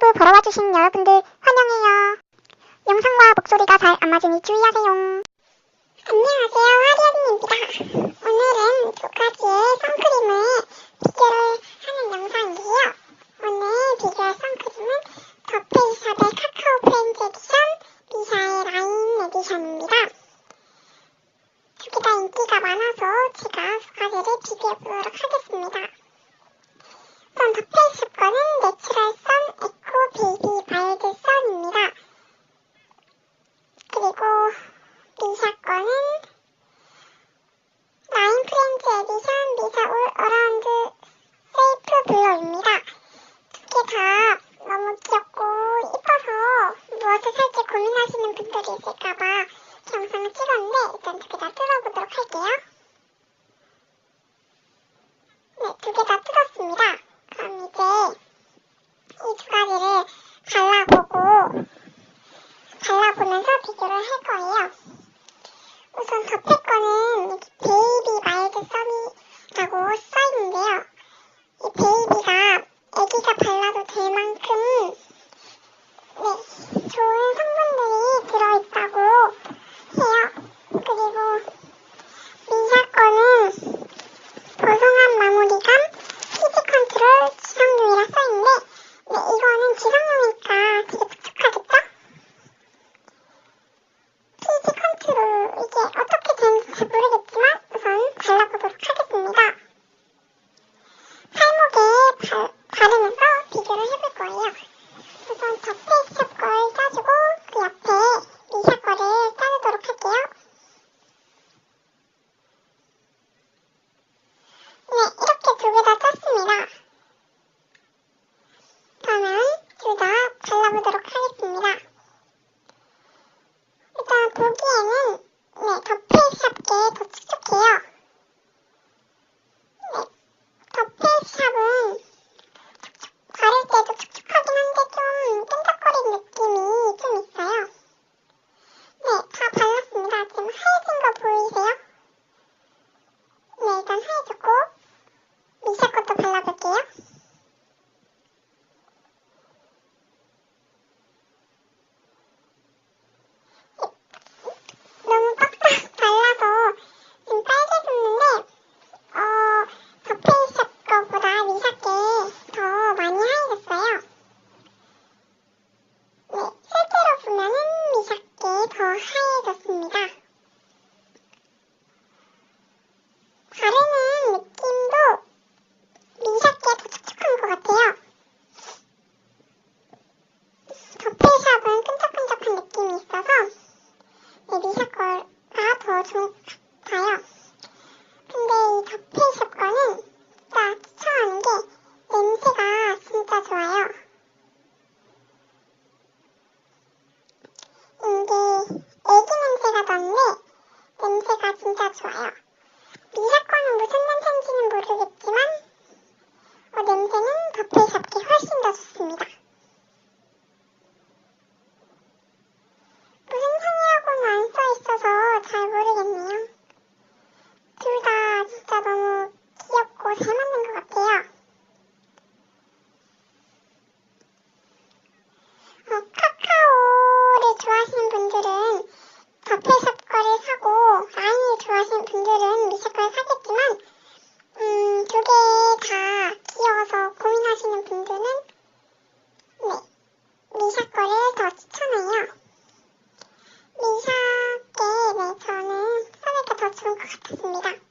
유튜브 보러 와주신 여러분들 환영해요. 영상과 목소리가 잘 안 맞으니 주의하세요. 안녕하세요, 하리언입니다. 오늘은 두 가지의 선크림을 비교를 하는 영상이에요. 오늘 비교할 선크림은 더 페이샵의 카카오 프렌즈 에디션, 미샤의 라인 에디션입니다. 두개다 인기가 많아서 제가 두 가지를 비교해보도록 하겠습니다. 우선 더 페이샵 거는 내추럴 선 베이비 마일드 선입니다. 그리고 미샤 거는 라인 프렌즈 에디션 미샤 올 어라운드 세이프 블러입니다. 두 개 다 너무 귀엽고 이뻐서 무엇을 살지 고민하시는 분들이 있을까봐 영상을 찍었는데 일단 두 개 다 뜯어보도록 할게요. 네, 두 개 다 뜯었습니다. 그럼 이제 이 두 가지를 발라보고 발라보면서 비교를 할 거예요. 우선 겉에 거는 베이비 마일드 썸이라고 써있는데요. 이 베이비가 애기가 발라도 될 만큼 네, 좋은 성분들이 들어있다고 해요. 그리고 미샤 거는 보송한 마무리감, 피지 컨트롤, 지성용이라 써있는데 네, 이거는 지성용이니까 되게 촉촉하겠죠? 컨트롤 이게 어떻게 되는지 잘 모르겠지만 우선 발라보도록 하겠습니다. 팔목에 바, 바르면서 비교를 해볼 거예요. 우선 저 페이스샵 걸 짜주고 그 옆에 미샤 거를 짜주도록 할게요. 네, 이렇게 두 개 다 짰습니다. 그러면 둘 다 발라보도록 하겠습니다. 일단 보기에는 네, 더 페이스샵게 더 촉촉해요. 네, 더 페이스샵은 바를 때도 촉촉하긴 한데 좀 끈적거리는 느낌이 좀 있어요. 네, 다 발랐습니다. 지금 하얘진 거 보이세요? 네, 일단 하얘졌고 미샤 것도 발라볼게요. 너무 빡빡 발라서 지금 빨개졌는데 어, 더 페이샵 거보다 미샤 게더 많이 하얘졌어요. 네, 실제로 보면은 미샤 게더 하얘졌습니다. 바르는 느낌도 미샤 게더 촉촉한 것 같아요. 더 페이샵은 끈적끈적한 느낌이 있어서 네, 미샤 거가 더 좋은 것 같아요. 근데 이 더 페이샵 거는 진짜 추천하는 게 냄새가 진짜 좋아요. 이게 애기 냄새가 나는데 좋아요. 미샤 거는 무슨 냄새인지는 모르겠지만 어, 냄새는 더 페이샵게 훨씬 더 좋습니다. 무슨 향이라고는 안 써있어서 잘 모르겠네요. 둘 다 진짜 너무 귀엽고 잘 맞는 것 같아요. 어, 카카오를 좋아하시는 분들은 더 페이샵 거를 사고 라인을 좋아하시는 분들은 미샤 거를 사겠지만 음, 두 개 다 귀여워서 고민하시는 분들은 네, 미샤 거를 더 추천해요. 미샤께 네.